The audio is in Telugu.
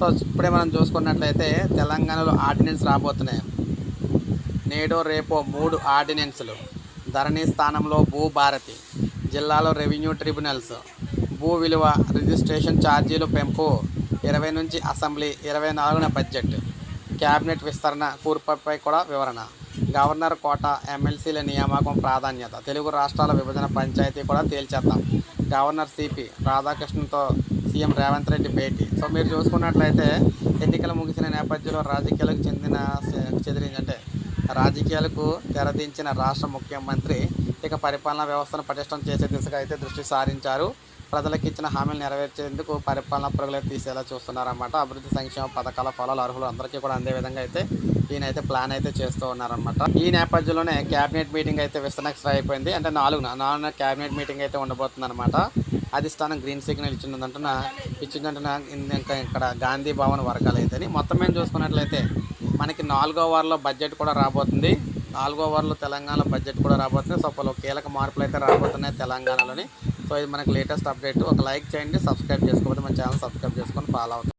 సో ఇప్పుడే మనం చూసుకున్నట్లయితే తెలంగాణలో ఆర్డినెన్స్ రాబోతున్నాయి. నేడో రేపో మూడు ఆర్డినెన్సులు. ధరణి స్థానంలో భూభారతి జిల్లాలో రెవెన్యూ ట్రిబ్యునల్స్. భూ విలువ రిజిస్ట్రేషన్ ఛార్జీలు పెంపు. ఇరవై నుంచి అసెంబ్లీ ఇరవై నాలుగున బడ్జెట్. క్యాబినెట్ విస్తరణ కూర్పుపై కూడా వివరణ. గవర్నర్ కోట ఎమ్మెల్సీల నియామకం ప్రాధాన్యత. తెలుగు రాష్ట్రాల విభజన పంచాయతీ కూడా తేల్చేద్దాం. గవర్నర్ సిపి రాధాకృష్ణతో సీఎం రేవంత్ రెడ్డి భేటీ. సో మీరు చూసుకున్నట్లయితే ఎన్నికలు ముగిసిన నేపథ్యంలో రాజకీయాలకు చెందిన చెదిరి అంటే రాజకీయాలకు తెరదించిన రాష్ట్ర ముఖ్యమంత్రి ఇక పరిపాలనా వ్యవస్థను పటిష్టం చేసే దిశగా అయితే దృష్టి సారించారు. ప్రజలకు ఇచ్చిన హామీలు నెరవేర్చేందుకు పరిపాలన పరుగులు తీసేలా చూస్తున్నారన్నమాట. అభివృద్ధి సంక్షేమ పథకాల ఫలాలు అర్హులు అందరికీ కూడా అందే విధంగా అయితే ఈయనైతే ప్లాన్ అయితే చేస్తూ ఉన్నారనమాట ఈ నేపథ్యంలోనే క్యాబినెట్ మీటింగ్ అయితే విస్తరణకు అయిపోయింది. అంటే నాలుగున నాలుగున క్యాబినెట్ మీటింగ్ అయితే ఉండబోతుంది అనమాట అది స్థానం గ్రీన్ సిగ్నల్ ఇచ్చిందంటున్న ఇచ్చిందంటున్న ఇంకా ఇక్కడ గాంధీ భవన్ వర్గాలు అయితే మొత్తం మేము చూసుకున్నట్లయితే మనకి నాలుగో వారంలో బడ్జెట్ కూడా రాబోతుంది. నాలుగో వారంలో తెలంగాణ బడ్జెట్ కూడా రాబోతుంది. సో పలు కీలక మార్పులు అయితే రాబోతున్నాయి తెలంగాణలోని. సో ఇది మనకి లేటెస్ట్ అప్డేట్ ఒక లైక్ చేయండి సబ్స్క్రైబ్ చేసుకోకపోతే మన ఛానల్ సబ్స్క్రైబ్ చేసుకొని ఫాలో అవుతుంది